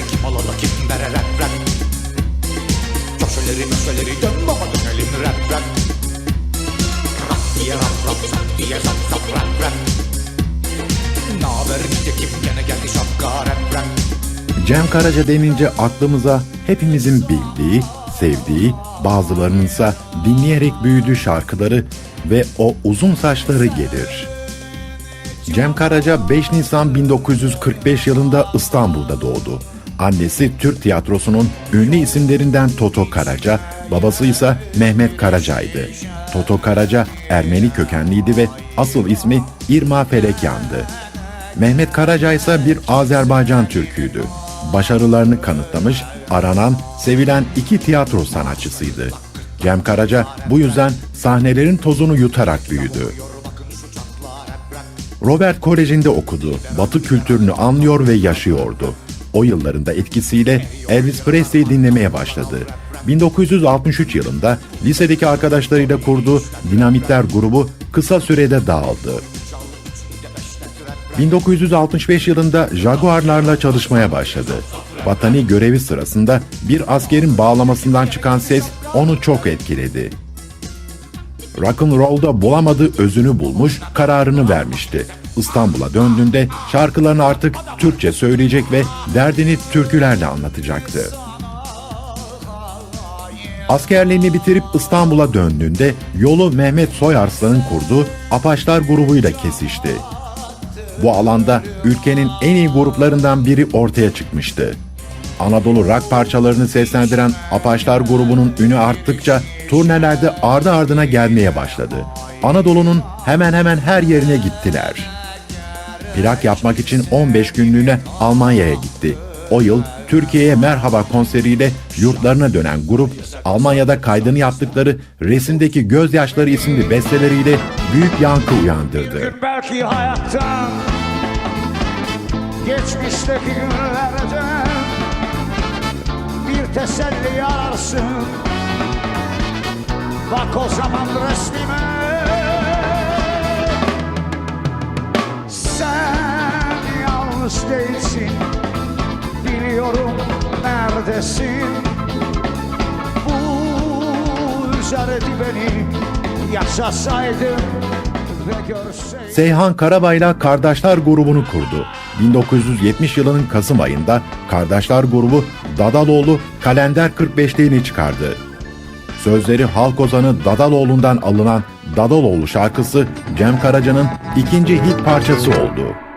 Köşelere kim alala kim vere rap rap? Köşeleri köşeleri dön baba dönelim rap rap. Rap diye rap rap sap diye sap sap rap rap. Naber nitekim gene geldi şapka rap rap. Cem Karaca denince aklımıza hepimizin bildiği, sevdiği, bazılarının ise dinleyerek büyüdüğü şarkıları ve o uzun saçları gelir. Cem Karaca 5 Nisan 1945 yılında İstanbul'da doğdu. Annesi Türk tiyatrosunun ünlü isimlerinden Toto Karaca, babası ise Mehmet Karaca'ydı. Toto Karaca Ermeni kökenliydi ve asıl ismi İrma Felekyan'dı. Mehmet Karaca ise bir Azerbaycan Türküydü. Başarılarını kanıtlamış, aranan, sevilen iki tiyatro sanatçısıydı. Cem Karaca bu yüzden sahnelerin tozunu yutarak büyüdü. Robert Koleji'nde okudu. Batı kültürünü anlıyor ve yaşıyordu. O yıllarında etkisiyle Elvis Presley'i dinlemeye başladı. 1963 yılında lisedeki arkadaşlarıyla kurduğu Dinamitler grubu kısa sürede dağıldı. 1965 yılında Jaguarlarla çalışmaya başladı. Vatani görevi sırasında bir askerin bağlamasından çıkan ses onu çok etkiledi. Rock'n'roll'da bulamadığı özünü bulmuş, kararını vermişti. İstanbul'a döndüğünde şarkılarını artık Türkçe söyleyecek ve derdini türkülerle anlatacaktı. Askerliğini bitirip İstanbul'a döndüğünde yolu Mehmet Soyarslan'ın kurduğu Apaçlar grubuyla kesişti. Bu alanda ülkenin en iyi gruplarından biri ortaya çıkmıştı. Anadolu rock parçalarını seslendiren Apaçlar grubunun ünü arttıkça turnelerde ardı ardına gelmeye başladı. Anadolu'nun hemen hemen her yerine gittiler. Plak yapmak için 15 günlüğüne Almanya'ya gitti. O yıl Türkiye'ye merhaba konseriyle yurtlarına dönen grup Almanya'da kaydını yaptıkları Resimdeki Gözyaşları isimli besteleriyle büyük yankı uyandırdı. Geçmişteki Bir teselli ararsın Bak o zaman resmime yalnız değilsin Biliyorum neredesin Bu üzerdi beni Yaşasaydım Seyhan Karabay'la Kardeşler grubunu kurdu. 1970 yılının Kasım ayında Kardeşler grubu Dadaloğlu Kalender 45'liğini çıkardı. Sözleri halk ozanı Dadaloğlu'ndan alınan Dadaloğlu şarkısı Cem Karaca'nın ikinci hit parçası oldu.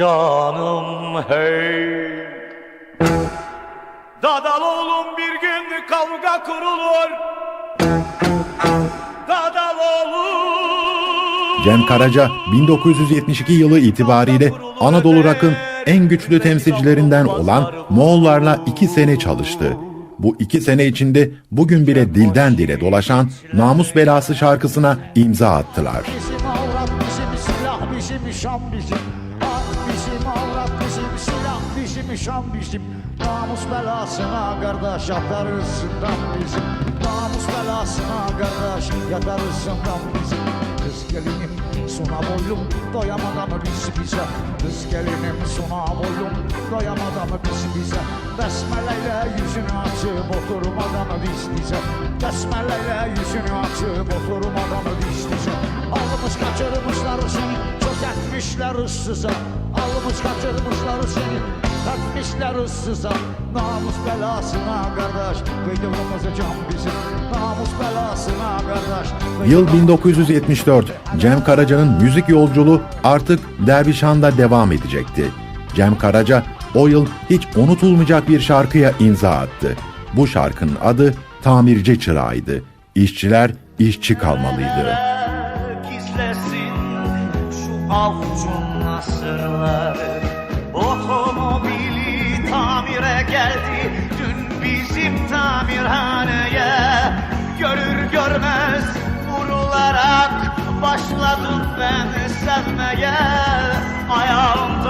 Canım hey Dadal oğlum bir gün kavga kurulur Dadal oğlum Cem Karaca 1972 yılı itibariyle Anadolu Rock'ın en güçlü temsilcilerinden olan Moğollarla iki sene çalıştı. Bu iki sene içinde bugün bile dilden dile dolaşan Namus Belası şarkısına imza attılar. Bizim avrat bizim silah bizim şan bizim bizim şan bizim Namus belasına kardeş yatarız zindan bizim. Namus belasına kardeş yatarız zindan bizim. Kız gelinim sona boylum doyamadan biz bize. Kız gelinim sona boylum doyamadan biz bize. Besmeleyle yüzünü açıp oturmadan biz bize. Besmeleyle yüzünü açıp oturmadan biz bize. Almış kaçırmışlar seni çökertmişler ıssıza. Almış kaçırmışlar seni Etmişler ıssıza Namus belasına kardeş Kıydığımız can bizim Namus belasına kardeş Yıl 1974. Cem Karaca'nın müzik yolculuğu artık Dervişhan'da devam edecekti. Cem Karaca o yıl hiç unutulmayacak bir şarkıya imza attı. Bu şarkının adı Tamirci Çırağı'ydı. İşçiler işçi kalmalıydı. Gizlesin şu avucun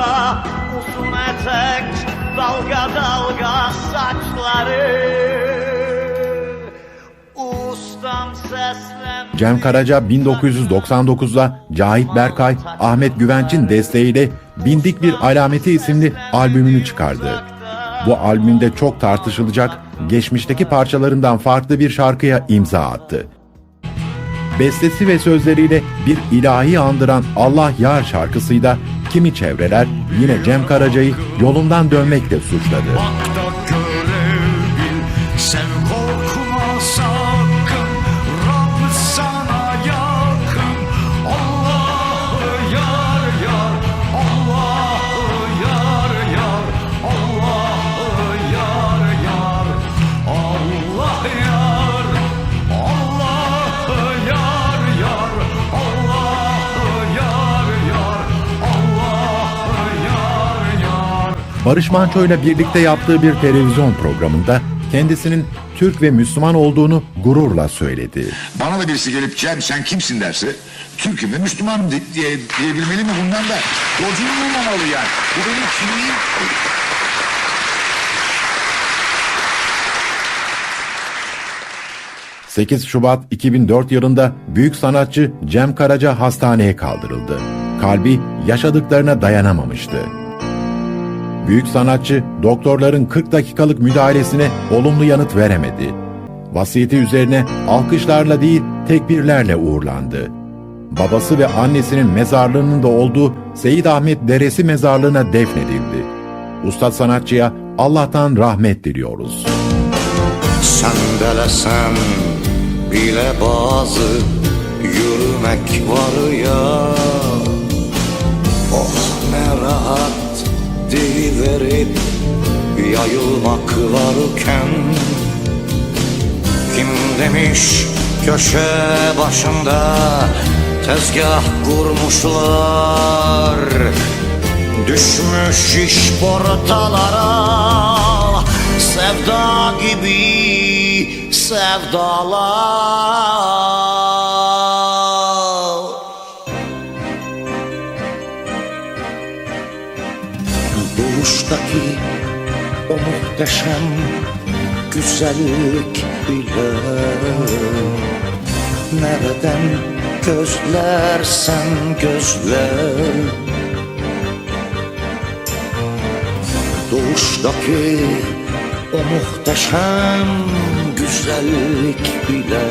Ayağımda uzun etek Dalga dalga saçları Cem Karaca 1999'da Cahit Berkay, Ahmet Güvenç'in desteğiyle Bindik Bir Alameti isimli albümünü çıkardı. Bu albümde çok tartışılacak, geçmişteki parçalarından farklı bir şarkıya imza attı. Bestesi ve sözleriyle bir ilahi andıran Allah Yar şarkısıyla kimi çevreler yine Cem Karaca'yı yolundan dönmekle suçladı. Barış Manço ile birlikte yaptığı bir televizyon programında kendisinin Türk ve Müslüman olduğunu gururla söyledi. Bana da birisi gelip Cem sen kimsin derse Türk'üm ve Müslümanım di- diye, diyebilmeli mi bundan da yolculuğum olmamalı yani. Bu benim kimliğim. 8 Şubat 2004 yılında büyük sanatçı Cem Karaca hastaneye kaldırıldı. Kalbi yaşadıklarına dayanamamıştı. Büyük sanatçı doktorların 40 dakikalık müdahalesine olumlu yanıt veremedi. Vasiyeti üzerine alkışlarla değil tekbirlerle uğurlandı. Babası ve annesinin mezarlığının da olduğu Seyit Ahmet Deresi mezarlığına defnedildi. Ustad sanatçıya Allah'tan rahmet diliyoruz. Sendelesen bile bazı yürümek var ya yayılmak varken Kim demiş köşe başında tezgah kurmuşlar? Düşmüş iş portalara Sevda gibi sevdalar. Doğuştaki o muhteşem güzellik bile. Nereden gözlersen gözle Doğuştaki o muhteşem güzellik bile.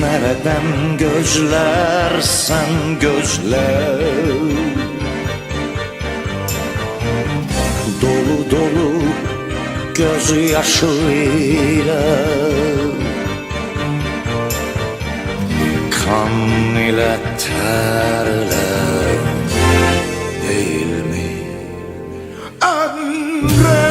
Nereden gözlersen gözle Dolu dolu gözyaşıyla Kan ile terle değil mi? Anne